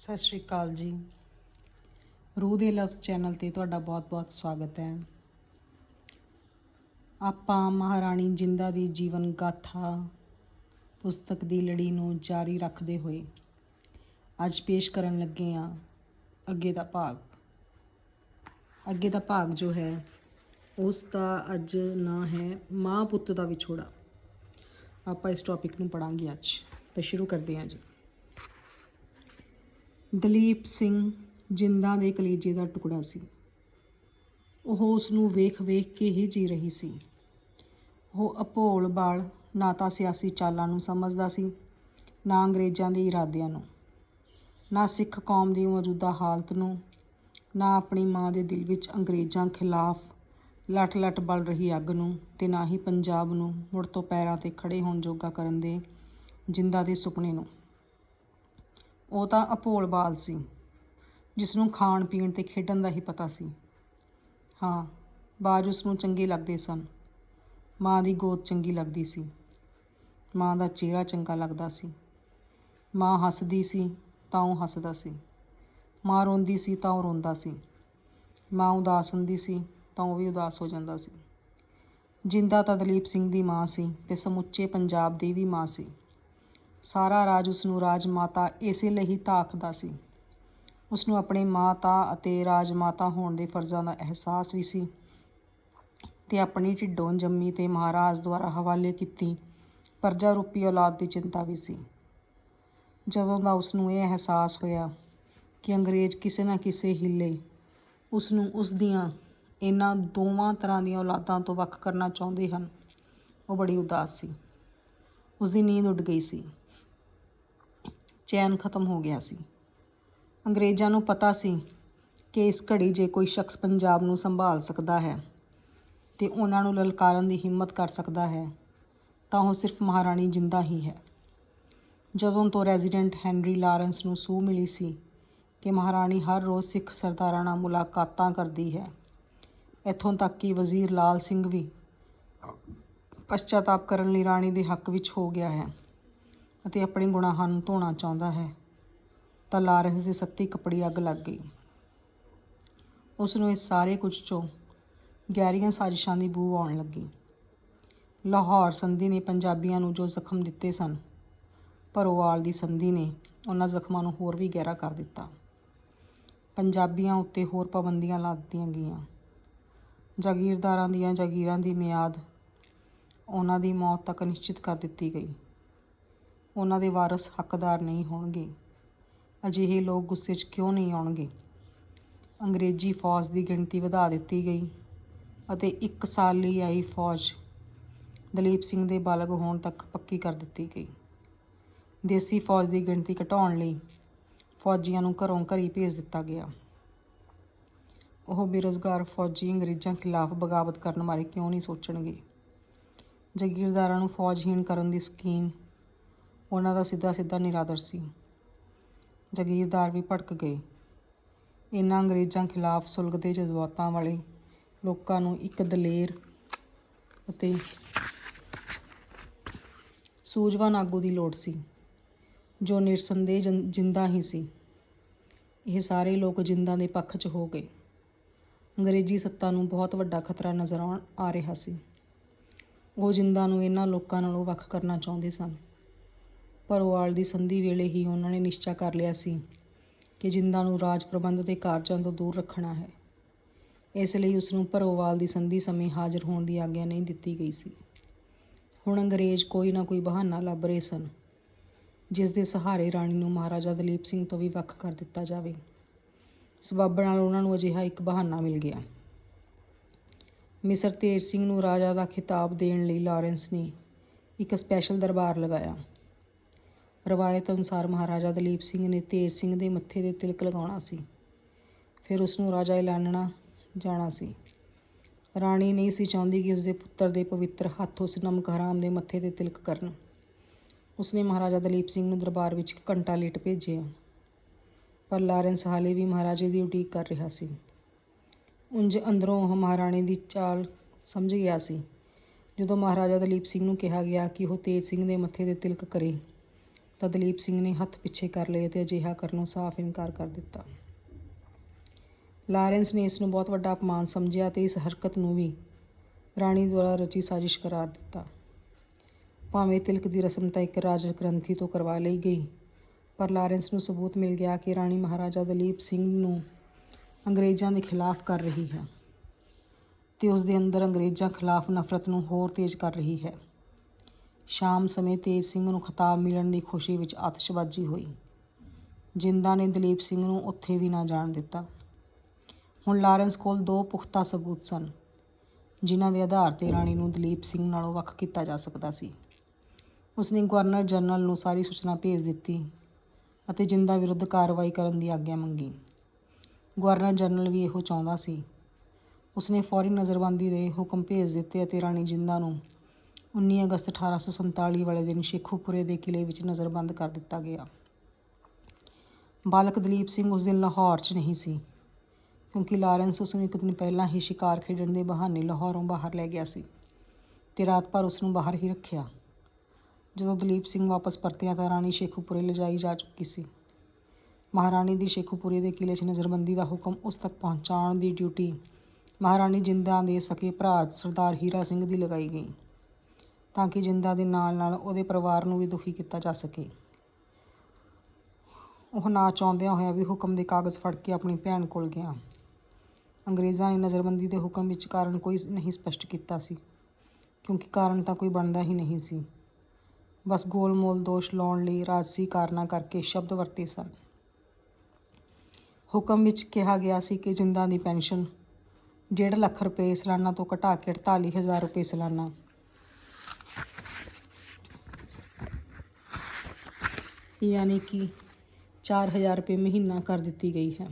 ਸਤਿ ਸ਼੍ਰੀ ਅਕਾਲ ਜੀ। ਰੂਹ ਦੇ ਲਫ਼ਜ਼ ਚੈਨਲ ਤੇ ਤੁਹਾਡਾ ਬਹੁਤ-ਬਹੁਤ ਸਵਾਗਤ ਹੈ। ਆਪਾਂ ਮਹਾਰਾਣੀ ਜਿੰਦਾ ਦੀ ਜੀਵਨ ਗਾਥਾ ਪੁਸਤਕ ਦੀ ਲੜੀ ਨੂੰ ਜਾਰੀ ਰੱਖਦੇ ਹੋਏ ਅੱਜ ਪੇਸ਼ ਕਰਨ ਲੱਗੇ ਹਾਂ ਅੱਗੇ ਦਾ ਭਾਗ। ਅੱਗੇ ਦਾ ਭਾਗ ਜੋ ਹੈ, ਉਸ ਦਾ ਅੱਜ ਨਾਂ ਹੈ ਮਾਂ ਪੁੱਤ ਦਾ ਵਿਛੋੜਾ। ਆਪਾਂ ਇਸ ਟੌਪਿਕ ਨੂੰ ਪੜਾਂਗੇ ਅੱਜ। ਤਾਂ ਸ਼ੁਰੂ ਕਰਦੇ ਹਾਂ ਜੀ। ਦਲੀਪ ਸਿੰਘ ਜਿੰਦਾ ਦੇ ਕਲੇਜੇ ਦਾ ਟੁਕੜਾ ਸੀ। ਉਹ ਉਸ ਨੂੰ ਵੇਖ-ਵੇਖ ਕੇ ਹੀ ਜੀ ਰਹੀ ਸੀ। ਉਹ ਅਪੋਲ ਬਾਲ ਨਾ ਤਾਂ ਸਿਆਸੀ ਚਾਲਾਂ ਨੂੰ ਸਮਝਦਾ ਸੀ, ਨਾ ਅੰਗਰੇਜ਼ਾਂ ਦੇ ਇਰਾਦਿਆਂ ਨੂੰ, ਨਾ ਸਿੱਖ ਕੌਮ ਦੀ ਮੌਜੂਦਾ ਹਾਲਤ ਨੂੰ, ਨਾ ਆਪਣੀ ਮਾਂ ਦੇ ਦਿਲ ਵਿੱਚ ਅੰਗਰੇਜ਼ਾਂ ਖਿਲਾਫ ਲਟ-ਲਟ ਬਲ ਰਹੀ ਅੱਗ ਨੂੰ ਤੇ ਨਾ ਹੀ ਪੰਜਾਬ ਨੂੰ ਮੁੜ ਤੋਂ ਪੈਰਾਂ ਤੇ ਖੜੇ ਹੋਣ ਜੋਗਾ ਕਰਨ ਦੇ ਜਿੰਦਾ ਦੇ ਸੁਪਨੇ ਨੂੰ। ਉਹ ਤਾਂ ਅਪੋਲ ਬਾਲ ਸੀ ਜਿਸ ਨੂੰ ਖਾਣ ਪੀਣ ਤੇ ਖੇਡਣ ਦਾ ਹੀ ਪਤਾ ਸੀ। ਹਾਂ, ਬਾਜ ਉਸ ਨੂੰ ਚੰਗੇ ਲੱਗਦੇ ਸਨ। ਮਾਂ ਦੀ ਗੋਦ ਚੰਗੀ ਲੱਗਦੀ ਸੀ। ਮਾਂ ਦਾ ਚਿਹਰਾ ਚੰਗਾ ਲੱਗਦਾ ਸੀ। ਮਾਂ ਹੱਸਦੀ ਸੀ, ਤਾਂ ਉਹ ਹੱਸਦਾ ਸੀ। ਮਾਂ ਰੋਂਦੀ ਸੀ, ਤਾਂ ਉਹ ਰੋਂਦਾ ਸੀ। ਮਾਂ ਉਦਾਸ ਹੁੰਦੀ ਸੀ, ਤਾਂ ਉਹ ਵੀ ਉਦਾਸ ਹੋ ਜਾਂਦਾ ਸੀ। ਜਿੰਦਾ ਤਾਂ ਦਲੀਪ ਸਿੰਘ ਦੀ ਮਾਂ ਸੀ ਤੇ ਸਮੁੱਚੇ ਪੰਜਾਬ ਦੀ ਵੀ ਮਾਂ ਸੀ। ਸਾਰਾ ਰਾਜ ਉਸ ਨੂੰ ਰਾਜ ਮਾਤਾ ਇਸੇ ਲਈ ਹੀ ਤਾਕਦਾ ਸੀ। ਉਸ ਨੂੰ ਆਪਣੇ ਮਾਤਾ ਅਤੇ ਰਾਜ ਮਾਤਾ ਹੋਣ ਦੇ ਫਰਜ਼ਾਂ ਦਾ ਅਹਿਸਾਸ ਵੀ ਸੀ ਤੇ ਆਪਣੀ ਢਿੱਡੋਂ ਜੰਮੀ ਤੇ ਮਹਾਰਾਜ ਦੁਆਰਾ ਹਵਾਲੇ ਕੀਤੀ ਪਰਜਾ ਰੂਪੀ ਔਲਾਦ ਦੀ ਚਿੰਤਾ ਵੀ ਸੀ। ਜਦੋਂ ਦਾ ਉਸ ਨੂੰ ਇਹ ਅਹਿਸਾਸ ਹੋਇਆ ਕਿ ਅੰਗਰੇਜ਼ ਕਿਸੇ ਨਾ ਕਿਸੇ ਹਿੱਲੇ ਉਸ ਨੂੰ ਉਸ ਦੀਆਂ ਇਹਨਾਂ ਦੋਵਾਂ ਤਰ੍ਹਾਂ ਦੀਆਂ ਔਲਾਦਾਂ ਤੋਂ ਵੱਖ ਕਰਨਾ ਚਾਹੁੰਦੇ ਹਨ, ਉਹ ਬੜੀ ਉਦਾਸ ਸੀ। ਉਸ ਦੀ ਨੀਂਦ ਉੱਡ ਗਈ ਸੀ। ਚੈਨ ਖਤਮ ਹੋ ਗਿਆ ਸੀ। ਅੰਗਰੇਜ਼ਾਂ ਨੂੰ ਪਤਾ ਸੀ ਕਿ ਇਸ ਘੜੀ ਜੇ ਕੋਈ ਸ਼ਖਸ ਪੰਜਾਬ ਨੂੰ ਸੰਭਾਲ ਸਕਦਾ ਹੈ ਤੇ ਉਹਨਾਂ ਨੂੰ ਲਲਕਾਰਨ ਦੀ ਹਿੰਮਤ ਕਰ ਸਕਦਾ ਹੈ, ਤਾਂ ਉਹ ਸਿਰਫ ਮਹਾਰਾਣੀ ਜਿੰਦਾ ਹੀ ਹੈ। ਜਦੋਂ ਤੋਂ ਰੈਜ਼ੀਡੈਂਟ ਹੈਨਰੀ ਲਾਰੈਂਸ ਨੂੰ ਸੂਹ ਮਿਲੀ ਸੀ ਕਿ ਮਹਾਰਾਣੀ ਹਰ ਰੋਜ਼ ਸਿੱਖ ਸਰਦਾਰਾਂ ਨਾਲ ਮੁਲਾਕਾਤਾਂ ਕਰਦੀ ਹੈ, ਇੱਥੋਂ ਤੱਕ ਕਿ ਵਜ਼ੀਰ ਲਾਲ ਸਿੰਘ ਵੀ ਪਛਤਾਤਾਪ ਕਰਨ ਲਈ ਰਾਣੀ ਦੇ ਹੱਕ ਵਿੱਚ ਹੋ ਗਿਆ ਹੈ। ਅਤੇ ਆਪਣੇ ਗੁਨਾਹਾਂ ਨੂੰ ਧੋਣਾ ਚਾਹੁੰਦਾ ਹੈ, ਤਾਂ ਲਾਰੈਂਸ ਦੇ ਸੱਤੀ ਕੱਪੜੀ ਅੱਗ ਲੱਗ ਗਈ। ਉਸ ਨੂੰ ਇਹ ਸਾਰੇ ਕੁਝ ਚੋਂ ਗਹਿਰੀਆਂ ਸਾਜ਼ਿਸ਼ਾਂ ਦੀ ਬੂ ਆਉਣ ਲੱਗੀ। ਲਾਹੌਰ ਸੰਧੀ ਨੇ ਪੰਜਾਬੀਆਂ ਨੂੰ ਜੋ ਜ਼ਖਮ ਦਿੱਤੇ ਸਨ ਭਰੋਵਾਲ ਦੀ ਸੰਧੀ ਨੇ ਉਹਨਾਂ ਜ਼ਖਮਾਂ ਨੂੰ ਹੋਰ ਵੀ ਗਹਿਰਾ ਕਰ ਦਿੱਤਾ। ਪੰਜਾਬੀਆਂ ਉੱਤੇ ਹੋਰ ਪਾਬੰਦੀਆਂ ਲਾ ਦਿੱਤੀਆਂ ਗਈਆਂ। ਜਾਗੀਰਦਾਰਾਂ ਦੀਆਂ ਜਾਗੀਰਾਂ ਦੀ ਮਿਆਦ ਉਹਨਾਂ ਦੀ ਮੌਤ ਤੱਕ ਨਿਸ਼ਚਿਤ ਕਰ ਦਿੱਤੀ ਗਈ। ਉਹਨਾਂ ਦੇ ਵਾਰਸ ਹੱਕਦਾਰ ਨਹੀਂ ਹੋਣਗੇ। ਅਜਿਹੇ ਲੋਕ ਗੁੱਸੇ 'ਚ ਕਿਉਂ ਨਹੀਂ ਆਉਣਗੇ? ਅੰਗਰੇਜ਼ੀ ਫੌਜ ਦੀ ਗਿਣਤੀ ਵਧਾ ਦਿੱਤੀ ਗਈ ਅਤੇ ਇੱਕ ਸਾਲ ਲਈ ਆਈ ਫੌਜ ਦਲੀਪ ਸਿੰਘ ਦੇ ਬਾਲਗ ਹੋਣ ਤੱਕ ਪੱਕੀ ਕਰ ਦਿੱਤੀ ਗਈ। ਦੇਸੀ ਫੌਜ ਦੀ ਗਿਣਤੀ ਘਟਾਉਣ ਲਈ ਫੌਜੀਆਂ ਨੂੰ ਘਰੋਂ ਘਰੀ ਭੇਜ ਦਿੱਤਾ ਗਿਆ। ਉਹ ਬੇਰੁਜ਼ਗਾਰ ਫੌਜੀ ਅੰਗਰੇਜ਼ਾਂ ਖਿਲਾਫ ਬਗਾਵਤ ਕਰਨ ਬਾਰੇ ਕਿਉਂ ਨਹੀਂ ਸੋਚਣਗੇ? ਜਾਗੀਰਦਾਰਾਂ ਨੂੰ ਫੌਜਹੀਣ ਕਰਨ ਦੀ ਸਕੀਮ ਉਹਨਾਂ ਦਾ ਸਿੱਧਾ ਸਿੱਧਾ ਨਿਰਾਦਰ ਸੀ। ਜਾਗੀਰਦਾਰ ਵੀ ਭੜਕ ਗਏ। ਇਹਨਾਂ ਅੰਗਰੇਜ਼ਾਂ ਖਿਲਾਫ ਸੁਲਗਦੇ ਜਜ਼ਬਾਤਾਂ ਵਾਲੇ ਲੋਕਾਂ ਨੂੰ ਇੱਕ ਦਲੇਰ ਅਤੇ ਸੂਝਵਾਨ ਆਗੂ ਦੀ ਲੋੜ ਸੀ, ਜੋ ਨਿਰਸੰਦੇਹ ਜਨ- ਜਿੰਦਾ ਹੀ ਸੀ। ਇਹ ਸਾਰੇ ਲੋਕ ਜਿੰਦਾ ਦੇ ਪੱਖ 'ਚ ਹੋ ਗਏ। ਅੰਗਰੇਜ਼ੀ ਸੱਤਾ ਨੂੰ ਬਹੁਤ ਵੱਡਾ ਖਤਰਾ ਨਜ਼ਰ ਆਉਣ ਆ ਰਿਹਾ ਸੀ। ਉਹ ਜਿੰਦਾ ਨੂੰ ਇਹਨਾਂ ਲੋਕਾਂ ਨਾਲੋਂ ਵੱਖ ਕਰਨਾ ਚਾਹੁੰਦੇ ਸਨ। ਭਰੋਵਾਲ ਦੀ ਸੰਧੀ ਵੇਲੇ ਹੀ ਉਹਨਾਂ ਨੇ ਨਿਸ਼ਚਾ ਕਰ ਲਿਆ ਸੀ ਕਿ ਜਿੰਦਾ ਨੂੰ ਰਾਜ ਪ੍ਰਬੰਧ ਦੇ ਕਾਰਜਾਂ ਤੋਂ ਦੂਰ ਰੱਖਣਾ ਹੈ। ਇਸ ਲਈ ਉਸ ਨੂੰ ਭਰੋਵਾਲ ਦੀ ਸੰਧੀ ਸਮੇਂ ਹਾਜ਼ਰ ਹੋਣ ਦੀ ਆਗਿਆ ਨਹੀਂ ਦਿੱਤੀ ਗਈ ਸੀ। ਹੁਣ ਅੰਗਰੇਜ਼ ਕੋਈ ਨਾ ਕੋਈ ਬਹਾਨਾ ਲੱਭ ਰਹੇ ਸਨ, ਜਿਸ ਦੇ ਸਹਾਰੇ ਰਾਣੀ ਨੂੰ ਮਹਾਰਾਜਾ ਦਲੀਪ ਸਿੰਘ ਤੋਂ ਵੀ ਵੱਖ ਕਰ ਦਿੱਤਾ ਜਾਵੇ। ਸਬੱਬ ਨਾਲ ਉਹਨਾਂ ਨੂੰ ਅਜਿਹਾ ਇੱਕ ਬਹਾਨਾ ਮਿਲ ਗਿਆ। ਮਿਸਰ ਤੇਜ ਸਿੰਘ ਨੂੰ ਰਾਜਾ ਦਾ ਖਿਤਾਬ ਦੇਣ ਲਈ ਲਾਰੈਂਸ ਨੇ ਇੱਕ ਸਪੈਸ਼ਲ ਦਰਬਾਰ ਲਗਾਇਆ। ਰਵਾਇਤ ਅਨੁਸਾਰ ਮਹਾਰਾਜਾ ਦਲੀਪ ਸਿੰਘ ਨੇ ਤੇਜ ਸਿੰਘ ਦੇ ਮੱਥੇ ਤੇ ਤਿਲਕ ਲਗਾਉਣਾ ਸੀ। ਫਿਰ ਉਸ ਨੂੰ ਰਾਜਾ ਐਲਾਨਣਾ ਜਾਣਾ ਸੀ। ਰਾਣੀ ਨਹੀਂ ਸੀ ਚਾਹੁੰਦੀ ਕਿ ਉਸਦੇ ਪੁੱਤਰ ਦੇ ਪਵਿੱਤਰ ਹੱਥ ਉਸ ਨਮਕ ਹਰਾਮ ਦੇ ਮੱਥੇ ਤੇ ਤਿਲਕ ਕਰਨ। ਉਸਨੇ ਮਹਾਰਾਜਾ ਦਲੀਪ ਸਿੰਘ ਨੂੰ ਦਰਬਾਰ ਵਿੱਚ ਘੰਟਾ ਲੇਟ ਭੇਜਿਆ। ਪਰ ਲਾਰੈਂਸ ਹਾਲੇ ਵੀ ਮਹਾਰਾਜੇ ਦੀ ਉਡੀਕ ਕਰ ਰਿਹਾ ਸੀ। ਉਂਝ ਅੰਦਰੋਂ ਉਹ ਮਹਾਰਾਣੀ ਦੀ ਚਾਲ ਸਮਝ ਗਿਆ ਸੀ। ਜਦੋਂ ਮਹਾਰਾਜਾ ਦਲੀਪ ਸਿੰਘ ਨੂੰ ਕਿਹਾ ਗਿਆ ਕਿ ਉਹ ਤੇਜ ਸਿੰਘ ਦੇ ਮੱਥੇ ਤੇ ਤਿਲਕ ਕਰੇ ਤਾਂ ਦਲੀਪ ਸਿੰਘ ਨੇ ਹੱਥ ਪਿੱਛੇ ਕਰ ਲਏ ਤੇ ਅਜਿਹਾ ਕਰਨੋਂ ਸਾਫ਼ ਇਨਕਾਰ ਕਰ ਦਿੱਤਾ। ਲਾਰੈਂਸ ਨੇ ਇਸ ਨੂੰ ਬਹੁਤ ਵੱਡਾ ਅਪਮਾਨ ਸਮਝਿਆ ਤੇ ਇਸ ਹਰਕਤ ਨੂੰ ਵੀ ਰਾਣੀ ਦੁਆਰਾ ਰਚੀ ਸਾਜ਼ਿਸ਼ ਕਰਾਰ ਦਿੱਤਾ। ਭਾਵੇਂ ਤਿਲਕ ਦੀ ਰਸਮ ਤਾਂ ਇੱਕ ਰਾਜ ਗ੍ਰੰਥੀ ਤੋਂ ਕਰਵਾ ਲਈ ਗਈ, ਪਰ ਲਾਰੈਂਸ ਨੂੰ ਸਬੂਤ ਮਿਲ ਗਿਆ ਕਿ ਰਾਣੀ ਮਹਾਰਾਜਾ ਦਲੀਪ ਸਿੰਘ ਨੂੰ ਅੰਗਰੇਜ਼ਾਂ ਦੇ ਖਿਲਾਫ ਕਰ ਰਹੀ ਹੈ ਤੇ ਉਸ ਦੇ ਅੰਦਰ ਅੰਗਰੇਜ਼ਾਂ ਖਿਲਾਫ ਨਫ਼ਰਤ ਨੂੰ ਹੋਰ ਤੇਜ਼ ਕਰ ਰਹੀ ਹੈ। ਸ਼ਾਮ ਸਮੇਂ ਤੇਜ ਸਿੰਘ ਨੂੰ ਖਿਤਾਬ ਮਿਲਣ ਦੀ ਖੁਸ਼ੀ ਵਿੱਚ ਆਤਿਸ਼ਬਾਜ਼ੀ ਹੋਈ। ਜਿੰਦਾ ਨੇ ਦਲੀਪ ਸਿੰਘ ਨੂੰ ਉੱਥੇ ਵੀ ਨਾ ਜਾਣ ਦਿੱਤਾ। ਹੁਣ ਲਾਰੈਂਸ ਕੋਲ ਦੋ ਪੁਖਤਾ ਸਬੂਤ ਸਨ, ਜਿਨ੍ਹਾਂ ਦੇ ਆਧਾਰ ਤੇ ਰਾਣੀ ਨੂੰ ਦਲੀਪ ਸਿੰਘ ਨਾਲੋਂ ਵੱਖ ਕੀਤਾ ਜਾ ਸਕਦਾ ਸੀ। ਉਸਨੇ ਗਵਰਨਰ ਜਨਰਲ ਨੂੰ ਸਾਰੀ ਸੂਚਨਾ ਭੇਜ ਦਿੱਤੀ ਅਤੇ ਜਿੰਦਾ ਵਿਰੁੱਧ ਕਾਰਵਾਈ ਕਰਨ ਦੀ ਆਗਿਆ ਮੰਗੀ। ਗਵਰਨਰ ਜਨਰਲ ਵੀ ਇਹੋ ਚਾਹੁੰਦਾ ਸੀ। ਉਸਨੇ ਫੌਰੀ ਨਜ਼ਰਬੰਦੀ ਦੇ ਹੁਕਮ ਭੇਜ ਦਿੱਤੇ ਅਤੇ ਰਾਣੀ ਜਿੰਦਾ ਨੂੰ 19 ਅਗਸਤ 1847 ਵਾਲੇ ਦਿਨ ਸ਼ੇਖੂਪੁਰੇ ਦੇ ਕਿਲੇ ਵਿੱਚ ਨਜ਼ਰਬੰਦ ਕਰ ਦਿੱਤਾ ਗਿਆ। ਬਾਲਕ ਦਲੀਪ ਸਿੰਘ ਉਸ ਦਿਨ ਲਾਹੌਰ 'ਚ ਨਹੀਂ ਸੀ, ਕਿਉਂਕਿ ਲਾਰੈਂਸ ਉਸ ਨੂੰ ਇੱਕ ਦਿਨ ਪਹਿਲਾਂ ਹੀ ਸ਼ਿਕਾਰ ਖੇਡਣ ਦੇ ਬਹਾਨੇ ਲਾਹੌਰੋਂ ਬਾਹਰ ਲੈ ਗਿਆ ਸੀ ਤੇ ਰਾਤ ਭਰ ਉਸ ਨੂੰ ਬਾਹਰ ਹੀ ਰੱਖਿਆ। ਜਦੋਂ ਦਲੀਪ ਸਿੰਘ ਵਾਪਸ ਪਰਤਿਆ ਤਾਂ ਰਾਣੀ ਸ਼ੇਖੂਪੁਰੇ ਲਿਜਾਈ ਜਾ ਚੁੱਕੀ ਸੀ। ਮਹਾਰਾਣੀ ਦੀ ਸ਼ੇਖੂਪੁਰੇ ਦੇ ਕਿਲੇ 'ਚ ਨਜ਼ਰਬੰਦੀ ਦਾ ਹੁਕਮ ਉਸ ਤੱਕ ਪਹੁੰਚਾਉਣ ਦੀ ਡਿਊਟੀ ਮਹਾਰਾਣੀ ਜਿੰਦਾਂ ਦੇ ਸਕੇ ਭਰਾ ਸਰਦਾਰ ਹੀਰਾ ਸਿੰਘ ਦੀ ਲਗਾਈ ਗਈ। ਤਾਂ ਕਿ ਜਿੰਦਾ ਦੇ ਨਾਲ ਨਾਲ ਉਹਦੇ ਪਰਿਵਾਰ ਨੂੰ ਵੀ ਦੁਖੀ ਕੀਤਾ ਜਾ ਸਕੇ। ਉਹ ਨਾ ਚਾਹੁੰਦਿਆਂ ਹੋਇਆ ਵੀ ਹੁਕਮ ਦੇ ਕਾਗਜ਼ ਫੜ ਕੇ ਆਪਣੀ ਭੈਣ ਕੋਲ ਗਿਆ। ਅੰਗਰੇਜ਼ਾਂ ਨੇ ਨਜ਼ਰਬੰਦੀ ਦੇ ਹੁਕਮ ਵਿੱਚ ਕਾਰਨ ਕੋਈ ਨਹੀਂ ਸਪਸ਼ਟ ਕੀਤਾ ਸੀ, ਕਿਉਂਕਿ ਕਾਰਨ ਤਾਂ ਕੋਈ ਬਣਦਾ ਹੀ ਨਹੀਂ ਸੀ। ਬਸ ਗੋਲਮੋਲ ਦੋਸ਼ ਲਾਉਣ ਲਈ ਰਾਜਸੀ ਕਾਰਨਾਂ ਕਰਕੇ ਸ਼ਬਦ ਵਰਤੇ ਸਨ। ਹੁਕਮ ਵਿੱਚ ਕਿਹਾ ਗਿਆ ਸੀ ਕਿ ਜਿੰਦਾਂ ਦੀ ਪੈਨਸ਼ਨ 1.5 ਲੱਖ ਰੁਪਏ ਸਾਲਾਨਾ ਤੋਂ ਘਟਾ ਕੇ 48000 ਰੁਪਏ ਸਾਲਾਨਾ ਯਾਨੀ ਕਿ 4000 ਰੁਪਏ ਮਹੀਨਾ ਕਰ ਦਿੱਤੀ ਗਈ ਹੈ।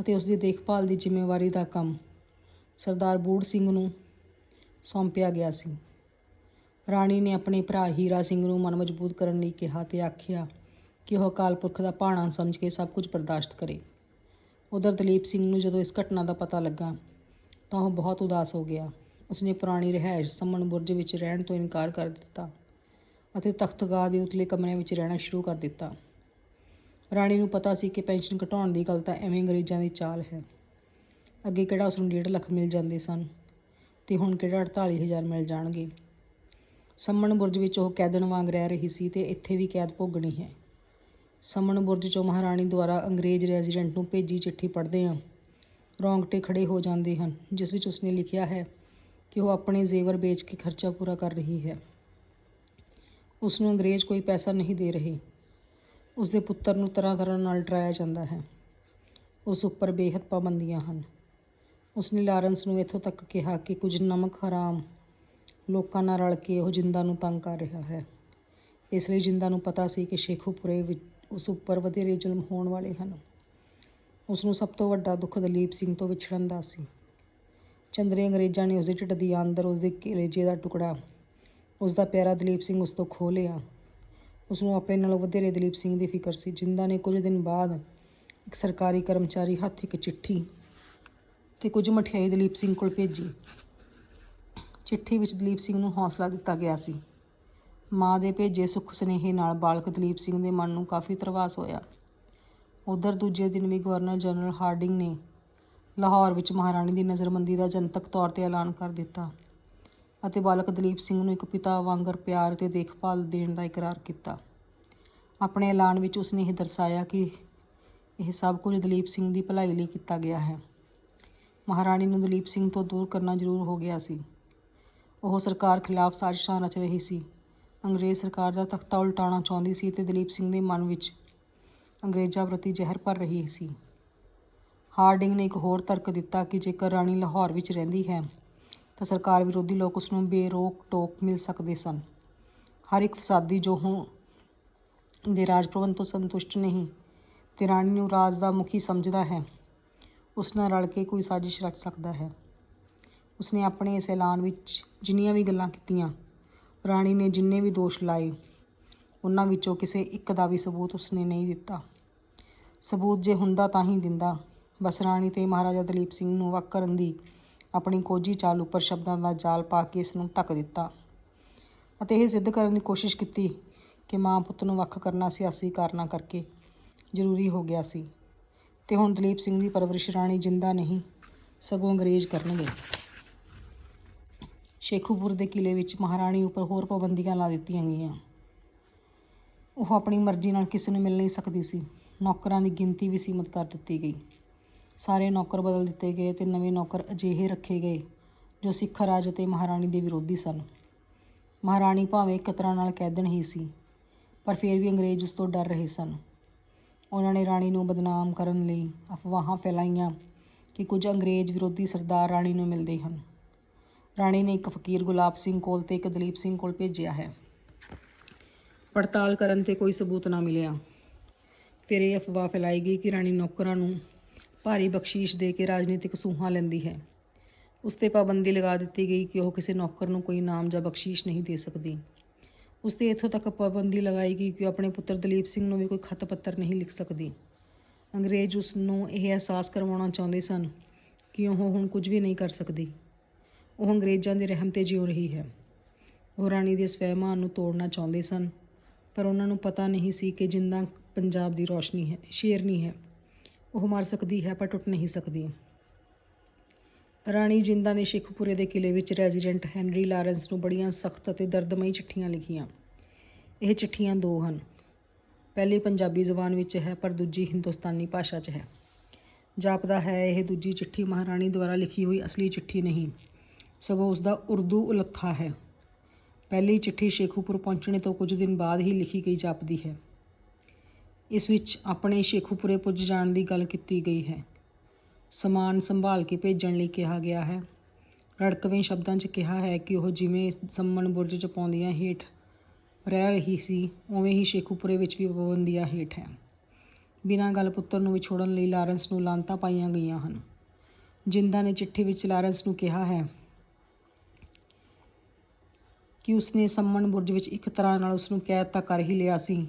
ਅਤੇ ਉਸ ਦੀ ਦੇਖਭਾਲ ਦੀ ਜ਼ਿੰਮੇਵਾਰੀ ਦਾ ਕੰਮ ਸਰਦਾਰ ਬੂੜ ਸਿੰਘ ਨੂੰ ਸੌਂਪਿਆ ਗਿਆ ਸੀ। ਰਾਣੀ ਨੇ ਆਪਣੇ ਭਰਾ ਹੀਰਾ ਸਿੰਘ ਨੂੰ ਮਨ ਮਜ਼ਬੂਤ ਕਰਨ ਲਈ ਕਿਹਾ ਤੇ ਆਖਿਆ ਕਿ ਉਹ ਅਕਾਲ ਪੁਰਖ ਦਾ ਭਾਣਾ ਸਮਝ ਕੇ ਸਭ ਕੁਝ ਬਰਦਾਸ਼ਤ ਕਰੇ। ਉਧਰ ਦਲੀਪ ਸਿੰਘ ਨੂੰ ਜਦੋਂ ਇਸ ਘਟਨਾ ਦਾ ਪਤਾ ਲੱਗਾ ਤਾਂ ਉਹ ਬਹੁਤ ਉਦਾਸ ਹੋ ਗਿਆ। ਉਸਨੇ ਪੁਰਾਣੀ ਰਿਹਾਇਸ਼ ਸੰਮਣ ਬੁਰਜ ਵਿੱਚ ਰਹਿਣ ਤੋਂ ਇਨਕਾਰ ਕਰ ਦਿੱਤਾ। ਅਤੇ ਤਖਤਗਾਹ ਦੇ ਉਤਲੇ ਕਮਰੇ ਵਿੱਚ ਰਹਿਣਾ ਸ਼ੁਰੂ ਕਰ ਦਿੱਤਾ। ਰਾਣੀ ਨੂੰ ਪਤਾ ਸੀ ਕਿ ਪੈਨਸ਼ਨ ਘਟਾਉਣ ਦੀ ਗੱਲ ਤਾਂ ਐਵੇਂ ਅੰਗਰੇਜ਼ਾਂ ਦੀ ਚਾਲ ਹੈ। ਅੱਗੇ ਕਿਹੜਾ ਉਸ ਨੂੰ 1.5 ਲੱਖ ਮਿਲ ਜਾਂਦੇ ਸਨ ਤੇ ਹੁਣ ਕਿਹੜਾ 48000 ਮਿਲ ਜਾਣਗੇ। ਸੰਮਣ ਬੁਰਜ ਵਿੱਚ ਉਹ ਕੈਦਣ ਵਾਂਗ ਰਹਿ ਰਹੀ ਸੀ ਤੇ ਇੱਥੇ ਵੀ ਕੈਦ ਭੋਗਣੀ ਹੈ। ਸੰਮਣ ਬੁਰਜ ਚੋਂ ਮਹਾਰਾਣੀ ਦੁਆਰਾ ਅੰਗਰੇਜ਼ ਰੈਜ਼ੀਡੈਂਟ ਨੂੰ ਭੇਜੀ ਚਿੱਠੀ ਪੜ੍ਹਦੇ ਹਾਂ। ਰੌਂਗਟੇ ਖੜੇ ਹੋ ਜਾਂਦੇ ਹਨ, ਜਿਸ ਵਿੱਚ ਉਸਨੇ ਲਿਖਿਆ ਹੈ ਕਿ ਉਹ ਆਪਣੇ ਜ਼ੇਵਰ ਵੇਚ ਕੇ ਖਰਚਾ ਪੂਰਾ ਕਰ ਰਹੀ ਹੈ। ਉਸ ਨੂੰ ਅੰਗਰੇਜ਼ ਕੋਈ ਪੈਸਾ ਨਹੀਂ ਦੇ ਰਹੇ। ਉਸ ਦੇ ਪੁੱਤਰ ਨੂੰ ਤਰ੍ਹਾਂ ਤਰ੍ਹਾਂ ਨਾਲ ਡਰਾਇਆ ਜਾਂਦਾ ਹੈ। ਉਸ ਉੱਪਰ ਬੇਹੱਦ ਪਾਬੰਦੀਆਂ ਹਨ। ਉਸਨੇ ਲਾਰੈਂਸ ਨੂੰ ਇੱਥੋਂ ਤੱਕ ਕਿਹਾ ਕਿ ਕੁਝ ਨਮਕ ਹਰਾਮ ਲੋਕਾਂ ਨਾਲ ਰਲ ਕੇ ਉਹ ਜਿੰਦਾ ਨੂੰ ਤੰਗ ਕਰ ਰਿਹਾ ਹੈ। ਇਸ ਲਈ ਜਿੰਦਾ ਨੂੰ ਪਤਾ ਸੀ ਕਿ ਸ਼ੇਖੂਪੁਰੇ ਵਿੱਚ ਉਸ ਉੱਪਰ ਵਧੇਰੇ ਜ਼ੁਲਮ ਹੋਣ ਵਾਲੇ ਹਨ। ਉਸ ਨੂੰ ਸਭ ਤੋਂ ਵੱਡਾ ਦੁੱਖ ਦਲੀਪ ਸਿੰਘ ਤੋਂ ਵਿਛੜਨ ਦਾ ਸੀ। ਚੰਦਰੇ ਅੰਗਰੇਜ਼ਾਂ ਨੇ ਉਸ ਦੇ ਢਿੱਡ ਦੀ ਅੰਦਰ ਉਸ ਦੇ ਕਲੇਜੇ ਦਾ ਟੁਕੜਾ ਉਸ ਦਾ ਪਿਆਰਾ ਦਲੀਪ ਸਿੰਘ ਉਸ ਤੋਂ ਖੋਹ ਲਿਆ। ਉਸ ਨੂੰ ਆਪਣੇ ਨਾਲੋਂ ਵਧੇਰੇ ਦਲੀਪ ਸਿੰਘ ਦੀ ਫਿਕਰ ਸੀ, ਜਿੰਦਾ ਨੇ ਕੁਝ ਦਿਨ ਬਾਅਦ ਇੱਕ ਸਰਕਾਰੀ ਕਰਮਚਾਰੀ ਹੱਥ ਇੱਕ ਚਿੱਠੀ ਤੇ ਕੁਝ ਮਠਿਆਈ ਦਲੀਪ ਸਿੰਘ ਕੋਲ ਭੇਜੀ। ਚਿੱਠੀ ਵਿੱਚ ਦਲੀਪ ਸਿੰਘ ਨੂੰ ਹੌਸਲਾ ਦਿੱਤਾ ਗਿਆ ਸੀ। ਮਾਂ ਦੇ ਭੇਜੇ ਸੁੱਖ ਸੁਨੇਹੇ ਨਾਲ ਬਾਲਕ ਦਲੀਪ ਸਿੰਘ ਦੇ ਮਨ ਨੂੰ ਕਾਫੀ ਤਰਵਾਸ ਹੋਇਆ। ਉਧਰ ਦੂਜੇ ਦਿਨ ਵੀ ਗਵਰਨਰ ਜਨਰਲ ਹਾਰਡਿੰਗ ਨੇ ਲਾਹੌਰ ਵਿੱਚ ਮਹਾਰਾਣੀ ਦੀ ਨਜ਼ਰਬੰਦੀ ਦਾ ਜਨਤਕ ਤੌਰ ਤੇ ਐਲਾਨ ਕਰ ਦਿੱਤਾ। ਅਤੇ ਬਾਲਕ ਦਲੀਪ ਸਿੰਘ ਨੂੰ ਇੱਕ ਪਿਤਾ ਵਾਂਗਰ ਪਿਆਰ ਅਤੇ ਦੇਖਭਾਲ ਦੇਣ ਦਾ ਇਕਰਾਰ ਕੀਤਾ। ਆਪਣੇ ਐਲਾਨ ਵਿੱਚ ਉਸਨੇ ਇਹ ਦਰਸਾਇਆ ਕਿ ਇਹ ਸਭ ਕੁਝ ਦਲੀਪ ਸਿੰਘ ਦੀ ਭਲਾਈ ਲਈ ਕੀਤਾ ਗਿਆ ਹੈ। ਮਹਾਰਾਣੀ ਨੂੰ ਦਲੀਪ ਸਿੰਘ ਤੋਂ ਦੂਰ ਕਰਨਾ ਜ਼ਰੂਰ ਹੋ ਗਿਆ ਸੀ। ਉਹ ਸਰਕਾਰ ਖਿਲਾਫ ਸਾਜ਼ਿਸ਼ਾਂ ਰਚ ਰਹੀ ਸੀ। ਅੰਗਰੇਜ਼ ਸਰਕਾਰ ਦਾ ਤਖਤਾ ਉਲਟਾਉਣਾ ਚਾਹੁੰਦੀ ਸੀ ਤੇ ਦਲੀਪ ਸਿੰਘ ਦੇ ਮਨ ਵਿੱਚ ਅੰਗਰੇਜ਼ਾਂ ਪ੍ਰਤੀ ਜ਼ਹਿਰ ਭਰ ਰਹੀ ਸੀ। ਹਾਰਡਿੰਗ ਨੇ ਇੱਕ ਹੋਰ ਤਰਕ ਦਿੱਤਾ ਕਿ ਜੇਕਰ ਰਾਣੀ ਲਾਹੌਰ ਵਿੱਚ ਰਹਿੰਦੀ ਹੈ ਤਾਂ ਸਰਕਾਰ ਵਿਰੋਧੀ ਲੋਕ ਉਸ ਨੂੰ ਬੇਰੋਕ ਟੋਕ ਮਿਲ ਸਕਦੇ ਸਨ। ਹਰ ਇੱਕ ਫਸਾਦੀ ਜੋ ਹੋ ਦੇ ਰਾਜ ਭਵਨ ਤੋਂ ਸੰਤੁਸ਼ਟ ਨਹੀਂ, ਤੇ ਰਾਣੀ ਨੂੰ ਰਾਜ ਦਾ ਮੁਖੀ ਸਮਝਦਾ ਹੈ, ਉਸ ਨਾਲ ਰਲ ਕੇ ਕੋਈ ਸਾਜ਼ਿਸ਼ ਰਚ ਸਕਦਾ ਹੈ। ਉਸਨੇ ਆਪਣੇ ਇਸ ਐਲਾਨ ਵਿੱਚ ਜਿੰਨੀਆਂ ਵੀ ਗੱਲਾਂ ਕੀਤੀਆਂ, ਰਾਣੀ ਨੇ ਜਿੰਨੇ ਵੀ ਦੋਸ਼ ਲਾਏ, ਉਹਨਾਂ ਵਿੱਚੋਂ ਕਿਸੇ ਇੱਕ ਦਾ ਵੀ ਸਬੂਤ ਉਸਨੇ ਨਹੀਂ ਦਿੱਤਾ। ਸਬੂਤ ਜੇ ਹੁੰਦਾ ਤਾਂ ਹੀ ਦਿੰਦਾ। ਬਸ ਰਾਣੀ ਤੇ ਮਹਾਰਾਜਾ ਦਲੀਪ ਸਿੰਘ ਨੂੰ ਵੱਖ ਕਰਨ ਦੀ ਆਪਣੀ ਕੋਝੀ ਚਾਲ ਉੱਪਰ ਸ਼ਬਦਾਂ ਦਾ ਜਾਲ ਪਾ ਕੇ ਇਸ ਨੂੰ ਢੱਕ ਦਿੱਤਾ ਅਤੇ ਇਹ ਸਿੱਧ ਕਰਨ ਦੀ ਕੋਸ਼ਿਸ਼ ਕੀਤੀ ਕਿ ਮਾਂ ਪੁੱਤ ਨੂੰ ਵੱਖ ਕਰਨਾ ਸਿਆਸੀ ਕਾਰਨਾਂ ਕਰਕੇ ਜ਼ਰੂਰੀ ਹੋ ਗਿਆ ਸੀ ਤੇ ਹੁਣ ਦਲੀਪ ਸਿੰਘ ਦੀ ਪਰਵਰਿਸ਼ ਰਾਣੀ ਜਿੰਦਾ ਨਹੀਂ, ਸਗੋਂ ਅੰਗਰੇਜ਼ ਕਰਨਗੇ। ਸ਼ੇਖੂਪੁਰ ਦੇ ਕਿਲੇ ਵਿੱਚ ਮਹਾਰਾਣੀ ਉੱਪਰ ਹੋਰ ਪਾਬੰਦੀਆਂ ਲਾ ਦਿੱਤੀਆਂ ਗਈਆਂ। ਉਹ ਆਪਣੀ ਮਰਜ਼ੀ ਨਾਲ ਕਿਸੇ ਨੂੰ ਮਿਲ ਨਹੀਂ ਸਕਦੀ ਸੀ। ਨੌਕਰਾਂ ਦੀ ਗਿਣਤੀ ਵੀ ਸੀਮਤ ਕਰ ਦਿੱਤੀ ਗਈ। ਸਾਰੇ ਨੌਕਰ ਬਦਲ ਦਿੱਤੇ ਗਏ ਤੇ ਨਵੇਂ ਨੌਕਰ ਅਜਿਹੇ ਰੱਖੇ ਗਏ ਜੋ ਸਿੱਖ ਰਾਜ ਅਤੇ ਮਹਾਰਾਣੀ ਦੇ ਵਿਰੋਧੀ ਸਨ। ਮਹਾਰਾਣੀ ਭਾਵੇਂ ਇੱਕ ਨਾਲ ਕੈਦਣ ਹੀ ਸੀ, ਪਰ ਫਿਰ ਵੀ ਅੰਗਰੇਜ਼ ਉਸ ਤੋਂ ਡਰ ਰਹੇ ਸਨ। ਉਹਨਾਂ ਨੇ ਰਾਣੀ ਨੂੰ ਬਦਨਾਮ ਕਰਨ ਲਈ ਅਫਵਾਹਾਂ ਫੈਲਾਈਆਂ ਕਿ ਕੁਝ ਅੰਗਰੇਜ਼ ਵਿਰੋਧੀ ਸਰਦਾਰ ਰਾਣੀ ਨੂੰ ਮਿਲਦੇ ਹਨ। ਰਾਣੀ ਨੇ ਇੱਕ ਫਕੀਰ ਗੁਲਾਬ ਸਿੰਘ ਕੋਲ ਤੇ ਇੱਕ ਦਲੀਪ ਸਿੰਘ ਕੋਲ ਭੇਜਿਆ ਹੈ। ਪੜਤਾਲ ਕਰਨ ਤੇ ਕੋਈ ਸਬੂਤ ਨਾ ਮਿਲਿਆ। ਫਿਰ ਇਹ ਅਫਵਾਹ ਫੈਲਾਈ ਗਈ ਕਿ ਰਾਣੀ ਨੌਕਰਾਂ ਨੂੰ ਭਾਰੀ ਬਖਸ਼ੀਸ਼ ਦੇ ਕੇ ਰਾਜਨੀਤਿਕ ਸੂਹਾਂ ਲੈਂਦੀ ਹੈ। ਉਸ ਤੇ ਪਾਬੰਦੀ ਲਗਾ ਦਿੱਤੀ ਗਈ ਕਿ ਉਹ ਕਿਸੇ ਨੌਕਰ ਨੂੰ ਕੋਈ ਨਾਮ ਜਾਂ ਬਖਸ਼ੀਸ਼ ਨਹੀਂ ਦੇ ਸਕਦੀ। ਉਸ ਤੇ ਇੱਥੋਂ ਤੱਕ ਪਾਬੰਦੀ ਲਗਾਈ ਗਈ ਕਿ ਉਹ ਆਪਣੇ ਪੁੱਤਰ ਦਲੀਪ ਸਿੰਘ ਨੂੰ ਵੀ ਕੋਈ ਖਤ ਪੱਤਰ ਨਹੀਂ ਲਿਖ ਸਕਦੀ। ਅੰਗਰੇਜ਼ ਉਸ ਨੂੰ ਇਹ ਅਹਿਸਾਸ ਕਰਵਾਉਣਾ ਚਾਹੁੰਦੇ ਸਨ ਕਿ ਉਹ ਹੁਣ ਕੁਝ ਵੀ ਨਹੀਂ ਕਰ ਸਕਦੀ। ਉਹ ਅੰਗਰੇਜ਼ਾਂ ਦੇ ਰਹਿਮ ਤੇ ਜਿਉ ਰਹੀ ਹੈ। ਉਹ ਰਾਣੀ ਦੇ ਸਵੈਮਾਨ ਨੂੰ ਤੋੜਨਾ ਚਾਹੁੰਦੇ ਸਨ, ਪਰ ਉਹਨਾਂ ਨੂੰ ਪਤਾ ਨਹੀਂ ਸੀ ਕਿ ਜਿੰਦਾ ਪੰਜਾਬ ਦੀ ਰੋਸ਼ਨੀ ਹੈ, ਸ਼ੇਰਨੀ ਹੈ। ਉਹ ਮਰ ਸਕਦੀ ਹੈ ਪਰ ਟੁੱਟ ਨਹੀਂ ਸਕਦੀ। ਰਾਣੀ ਜਿੰਦਾ ਨੇ ਸ਼ੇਖੂਪੁਰੇ ਦੇ ਕਿਲੇ ਵਿੱਚ ਰੈਜ਼ੀਡੈਂਟ ਹੈਨਰੀ ਲਾਰੈਂਸ ਨੂੰ ਬੜੀਆਂ ਸਖਤ ਅਤੇ ਦਰਦਮਈ ਚਿੱਠੀਆਂ ਲਿਖੀਆਂ। ਇਹ ਚਿੱਠੀਆਂ ਦੋ ਹਨ। ਪਹਿਲੀ ਪੰਜਾਬੀ ਜ਼ੁਬਾਨ ਵਿੱਚ ਹੈ, ਪਰ ਦੂਜੀ ਹਿੰਦੁਸਤਾਨੀ ਭਾਸ਼ਾ 'ਚ ਹੈ। ਜਾਪਦਾ ਹੈ, ਇਹ ਦੂਜੀ ਚਿੱਠੀ ਮਹਾਰਾਣੀ ਦੁਆਰਾ ਲਿਖੀ ਹੋਈ ਅਸਲੀ ਚਿੱਠੀ ਨਹੀਂ। ਸਗੋਂ ਉਸ ਦਾ ਉਰਦੂ ਉਲੱਥਾ ਹੈ। ਪਹਿਲੀ ਚਿੱਠੀ ਸ਼ੇਖੂਪੁਰ ਪਹੁੰਚਣੇ ਤੋਂ ਕੁਝ ਦਿਨ ਬਾਅਦ ਹੀ ਲਿਖੀ ਗਈ ਜਾਪਦੀ ਹੈ। ਇਸ ਵਿੱਚ ਆਪਣੇ ਸ਼ੇਖੂਪੁਰੇ ਪੁੱਜ ਜਾਣ ਦੀ ਗੱਲ ਕੀਤੀ ਗਈ ਹੈ। ਸਮਾਨ ਸੰਭਾਲ ਕੇ ਭੇਜਣ ਲਈ ਕਿਹਾ ਗਿਆ ਹੈ। ਰੜਕਵੇਂ ਸ਼ਬਦਾਂ 'ਚ ਕਿਹਾ ਹੈ ਕਿ ਉਹ ਜਿਵੇਂ ਸੰਮਣ ਬੁਰਜ 'ਚ ਪਾਉਂਦੀਆਂ ਹੇਠ ਰਹਿ ਰਹੀ ਸੀ, ਉਵੇਂ ਹੀ ਸ਼ੇਖੂਪੁਰੇ ਵਿੱਚ ਵੀ ਪਾਬੰਦੀਆਂ ਹੇਠ ਹੈ। ਬਿਨਾਂ ਗੱਲ ਪੁੱਤਰ ਨੂੰ ਵਿਛੋੜਨ ਲਈ ਲਾਰੈਂਸ ਨੂੰ ਲਾਂਤਾਂ ਪਾਈਆਂ ਗਈਆਂ ਹਨ। ਜਿੰਦਾ ਨੇ ਚਿੱਠੀ ਵਿੱਚ ਲਾਰੈਂਸ ਨੂੰ ਕਿਹਾ ਹੈ ਕਿ ਉਸਨੇ ਸੰਮਣ ਬੁਰਜ ਵਿੱਚ ਇੱਕ ਤਰ੍ਹਾਂ ਨਾਲ ਉਸ ਨੂੰ ਕੈਦ ਤਾਂ ਕਰ ਹੀ ਲਿਆ ਸੀ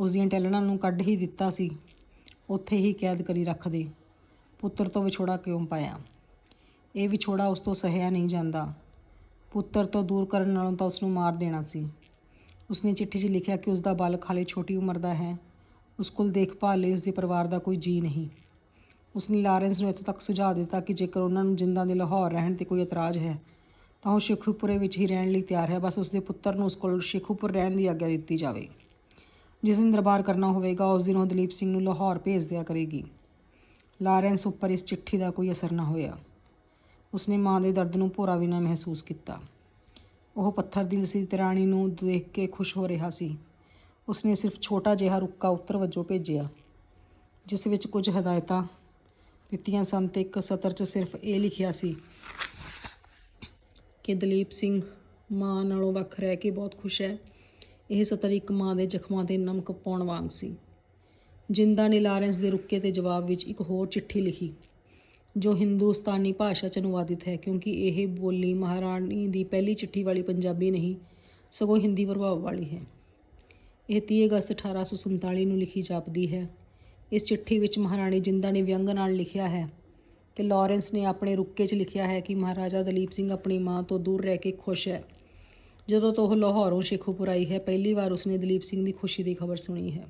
ਉਸ ਦੀਆਂ ਟੈਲਣਾਂ ਨੂੰ ਕੱਢ ਹੀ ਦਿੱਤਾ ਸੀ। ਉੱਥੇ ਹੀ ਕੈਦ ਕਰੀ ਰੱਖਦੇ ਪੁੱਤਰ ਤੋਂ ਵਿਛੋੜਾ ਕਿਉਂ ਪਾਇਆ? ਇਹ ਵਿਛੋੜਾ ਉਸ ਤੋਂ ਸਹਿਆ ਨਹੀਂ ਜਾਂਦਾ। ਪੁੱਤਰ ਤੋਂ ਦੂਰ ਕਰਨ ਨਾਲੋਂ ਤਾਂ ਉਸ ਨੂੰ ਮਾਰ ਦੇਣਾ ਸੀ। ਉਸਨੇ ਚਿੱਠੀ 'ਚ ਲਿਖਿਆ ਕਿ ਉਸ ਦਾ ਬਾਲਕ ਹਾਲੇ ਛੋਟੀ ਉਮਰ ਦਾ ਹੈ। ਉਸ ਕੋਲ ਦੇਖਭਾਲ ਲਈ ਉਸ ਦੇ ਪਰਿਵਾਰ ਦਾ ਕੋਈ ਜੀ ਨਹੀਂ। ਉਸਨੇ ਲਾਰੈਂਸ ਨੂੰ ਇੱਥੋਂ ਤੱਕ ਸੁਝਾਅ ਦਿੱਤਾ ਕਿ ਜੇਕਰ ਉਹਨਾਂ ਨੂੰ ਜਿੰਦਾਂ ਦੇ ਲਾਹੌਰ ਰਹਿਣ ਤੇ ਕੋਈ ਇਤਰਾਜ਼ ਹੈ, ਤਾਂ ਉਹ ਸ਼ੇਖੂਪੁਰੇ ਵਿੱਚ ਹੀ ਰਹਿਣ ਲਈ ਤਿਆਰ ਹੈ। ਬਸ ਉਸਦੇ ਪੁੱਤਰ ਨੂੰ ਉਸ ਕੋਲ ਸ਼ੇਖੂਪੁਰ ਰਹਿਣ ਦੀ ਆਗਿਆ ਦਿੱਤੀ ਜਾਵੇ। ਜਿਸ ਦਿਨ ਦਰਬਾਰ ਕਰਨਾ ਹੋਵੇਗਾ, ਉਸ ਦਿਨ ਉਹ ਦਲੀਪ ਸਿੰਘ ਨੂੰ ਲਾਹੌਰ ਭੇਜ ਦਿਆ ਕਰੇਗੀ। ਲਾਰੈਂਸ ਉੱਪਰ ਇਸ ਚਿੱਠੀ ਦਾ ਕੋਈ ਅਸਰ ਨਾ ਹੋਇਆ। ਉਸਨੇ ਮਾਂ ਦੇ ਦਰਦ ਨੂੰ ਭੋਰਾ ਵੀ ਨਾ ਮਹਿਸੂਸ ਕੀਤਾ। ਉਹ ਪੱਥਰ ਦਿਲ ਸੀ ਤੇ ਰਾਣੀ ਨੂੰ ਦੇਖ ਕੇ ਖੁਸ਼ ਹੋ ਰਿਹਾ ਸੀ। ਉਸਨੇ ਸਿਰਫ ਛੋਟਾ ਜਿਹਾ ਰੁੱਕਾ ਉੱਤਰ ਵਜੋਂ ਭੇਜਿਆ, ਜਿਸ ਵਿੱਚ ਕੁਝ ਹਦਾਇਤਾਂ ਦਿੱਤੀਆਂ ਸਨ ਤੇ ਇੱਕ ਸਤਰ 'ਚ ਸਿਰਫ ਇਹ ਲਿਖਿਆ ਸੀ ਕਿ ਦਲੀਪ ਸਿੰਘ ਮਾਂ ਨਾਲੋਂ ਵੱਖ ਰਹਿ ਕੇ ਬਹੁਤ ਖੁਸ਼ ਹੈ। ਇਹ ਸਤਰ ਇੱਕ ਮਾਂ ਦੇ ਜ਼ਖਮਾਂ ਤੇ ਨਮਕ ਪਾਉਣ ਵਾਂਗ ਸੀ। ਜਿੰਦਾ ਨੇ ਲਾਰੈਂਸ ਦੇ ਰੁੱਕੇ ਦੇ ਜਵਾਬ ਵਿੱਚ ਇੱਕ ਹੋਰ ਚਿੱਠੀ ਲਿਖੀ, ਜੋ ਹਿੰਦੁਸਤਾਨੀ ਭਾਸ਼ਾ 'ਚ ਅਨੁਵਾਦਿਤ ਹੈ, ਕਿਉਂਕਿ ਇਹ ਬੋਲੀ ਮਹਾਰਾਣੀ ਦੀ ਪਹਿਲੀ ਚਿੱਠੀ ਵਾਲੀ ਪੰਜਾਬੀ ਨਹੀਂ, ਸਗੋਂ ਹਿੰਦੀ ਪ੍ਰਭਾਵ ਵਾਲੀ ਹੈ। ਇਹ 30 ਅਗਸਤ 1847 ਨੂੰ ਲਿਖੀ ਜਾਪਦੀ ਹੈ। ਇਸ ਚਿੱਠੀ ਵਿੱਚ ਮਹਾਰਾਣੀ ਜਿੰਦਾ ਨੇ ਵਿਅੰਗ ਨਾਲ ਲਿਖਿਆ ਹੈ ਤੇ ਲਾਰੈਂਸ ਨੇ ਆਪਣੇ ਰੁੱਕੇ 'ਚ ਲਿਖਿਆ ਹੈ ਕਿ ਮਹਾਰਾਜਾ ਦਲੀਪ ਸਿੰਘ ਆਪਣੀ ਮਾਂ ਤੋਂ ਦੂਰ ਰਹਿ ਕੇ ਖੁਸ਼ ਹੈ। ਜਦੋਂ ਤੋਂ ਉਹ ਲਾਹੌਰੋਂ ਸ਼ੇਖੂਪੁਰ ਆਈ ਹੈ, ਪਹਿਲੀ ਵਾਰ ਉਸਨੇ ਦਲੀਪ ਸਿੰਘ ਦੀ ਖੁਸ਼ੀ ਦੀ ਖਬਰ ਸੁਣੀ ਹੈ।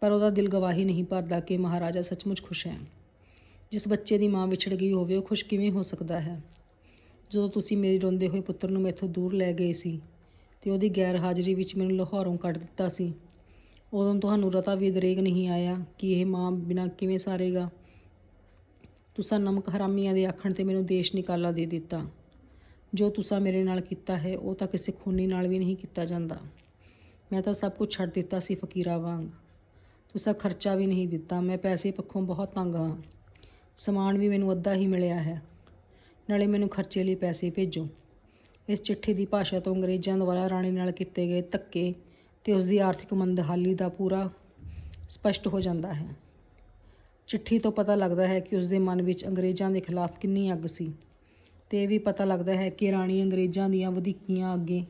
ਪਰ ਉਹਦਾ ਦਿਲ ਗਵਾਹੀ ਨਹੀਂ ਭਰਦਾ ਕਿ ਮਹਾਰਾਜਾ ਸੱਚਮੁੱਚ ਖੁਸ਼ ਹੈ। ਜਿਸ ਬੱਚੇ ਦੀ ਮਾਂ ਵਿਛੜ ਗਈ ਹੋਵੇ, ਉਹ ਖੁਸ਼ ਕਿਵੇਂ ਹੋ ਸਕਦਾ ਹੈ? ਜਦੋਂ ਤੁਸੀਂ ਮੇਰੇ ਰੋਂਦੇ ਹੋਏ ਪੁੱਤਰ ਨੂੰ ਮੈਥੋਂ ਦੂਰ ਲੈ ਗਏ ਸੀ ਤੇ ਉਹਦੀ ਗੈਰ ਹਾਜ਼ਰੀ ਵਿੱਚ ਮੈਨੂੰ ਲਾਹੌਰੋਂ ਕੱਢ ਦਿੱਤਾ ਸੀ, ਉਦੋਂ ਤੁਹਾਨੂੰ ਰਤਾ ਵੀ ਦਰੇਗ ਨਹੀਂ ਆਇਆ ਕਿ ਇਹ ਮਾਂ ਬਿਨਾਂ ਕਿਵੇਂ ਸਾਰੇਗਾ? ਤੁਸਾਂ ਨਮਕ ਹਰਾਮੀਆਂ ਦੇ ਆਖਣ ਤੇ ਮੈਨੂੰ ਦੇਸ਼ ਨਿਕਾਲਾ ਦੇ ਦਿੱਤਾ। ਜੋ ਤੁਸਾਂ ਮੇਰੇ ਨਾਲ ਕੀਤਾ ਹੈ, ਉਹ ਤਾਂ ਕਿਸੇ ਖੂਨੀ ਨਾਲ ਵੀ ਨਹੀਂ ਕੀਤਾ ਜਾਂਦਾ। ਮੈਂ ਤਾਂ ਸਭ ਕੁਝ ਛੱਡ ਦਿੱਤਾ ਸੀ ਫਕੀਰਾ ਵਾਂਗ। ਤੁਸੀਂ ਖਰਚਾ ਵੀ ਨਹੀਂ ਦਿੱਤਾ, ਮੈਂ ਪੈਸੇ ਪੱਖੋਂ ਬਹੁਤ ਤੰਗ ਹਾਂ। ਸਮਾਨ ਵੀ ਮੈਨੂੰ ਅੱਧਾ ਹੀ ਮਿਲਿਆ ਹੈ। ਨਾਲੇ ਮੈਨੂੰ ਖਰਚੇ ਲਈ ਪੈਸੇ ਭੇਜੋ। ਇਸ ਚਿੱਠੀ ਦੀ ਭਾਸ਼ਾ ਤੋਂ ਅੰਗਰੇਜ਼ਾਂ ਦੁਆਰਾ ਰਾਣੀ ਨਾਲ ਕੀਤੇ ਗਏ ਧੱਕੇ ਤੇ ਉਸ ਦੀ ਆਰਥਿਕ ਮੰਦਹਾਲੀ ਦਾ ਪੂਰਾ ਸਪਸ਼ਟ ਹੋ ਜਾਂਦਾ ਹੈ। ਚਿੱਠੀ ਤੋਂ ਪਤਾ ਲੱਗਦਾ ਹੈ ਕਿ ਉਸ ਦੇ ਮਨ ਵਿੱਚ ਅੰਗਰੇਜ਼ਾਂ ਦੇ ਖਿਲਾਫ ਕਿੰਨੀ ਅੱਗ ਸੀ। ਤੇ ਇਹ ਵੀ ਪਤਾ ਲੱਗਦਾ ਹੈ ਕਿ ਰਾਣੀ ਅੰਗਰੇਜ਼ਾਂ ਦੀਆਂ ਵਧੀਕੀਆਂ ਅੱਗੇ